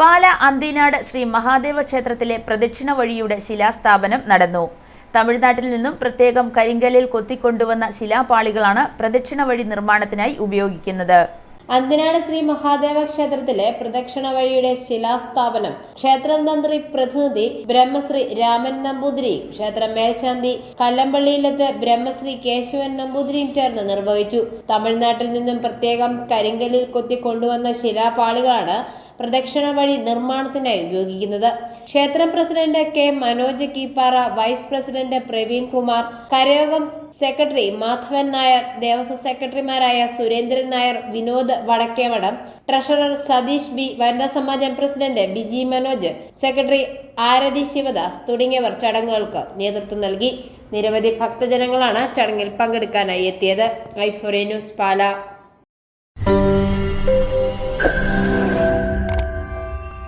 പാല അന്തിനാട് ശ്രീ മഹാദേവ ക്ഷേത്രത്തിലെ പ്രദക്ഷിണ വഴിയുടെ ശിലാസ്ഥാപനം നടന്നു. തമിഴ്നാട്ടിൽ നിന്നും പ്രത്യേകം കരിങ്കലിൽ കൊത്തിക്കൊണ്ടുവന്ന ശിലാപാളികളാണ് പ്രദക്ഷിണ വഴി നിർമ്മാണത്തിനായി ഉപയോഗിക്കുന്നത്. അന്തിനാട് ശ്രീ മഹാദേവ ക്ഷേത്രത്തിലെ പ്രദക്ഷിണ വഴിയുടെ ശിലാസ്ഥാപനം ക്ഷേത്രം തന്ത്രി പ്രതിനിധി ബ്രഹ്മശ്രീ രാമൻ നമ്പൂതിരിയും ക്ഷേത്ര മേൽശാന്തി കല്ലമ്പള്ളിയിലത്തെ ബ്രഹ്മശ്രീ കേശവൻ നമ്പൂതിരിയും ചേർന്ന് നിർവഹിച്ചു. തമിഴ്നാട്ടിൽ നിന്നും പ്രത്യേകം കരിങ്കലിൽ കൊത്തി കൊണ്ടുവന്ന ശിലാപാളികളാണ് പ്രദക്ഷിണ വഴി നിർമ്മാണത്തിനായി ഉപയോഗിക്കുന്നത്. ക്ഷേത്ര president K Manoj Keeppara vice president Praveen Kumar കരയോഗം secretary Madhavan Nair Devaswom സെക്രട്ടറിമാരായ സുരേന്ദ്രൻ നായർ വിനോദ് വടക്കേവടം ട്രഷറർ സതീഷ് ബി വനിതാ സമാജം പ്രസിഡന്റ് ബിജി മനോജ് സെക്രട്ടറി ആരതി ശിവദാസ് തുടങ്ങിയവർ ചടങ്ങുകൾക്ക് നേതൃത്വം നൽകി. നിരവധി ഭക്തജനങ്ങളാണ് ചടങ്ങിൽ പങ്കെടുക്കാനായി എത്തിയത്. ഐഫോറിയ ന്യൂസ് പാല.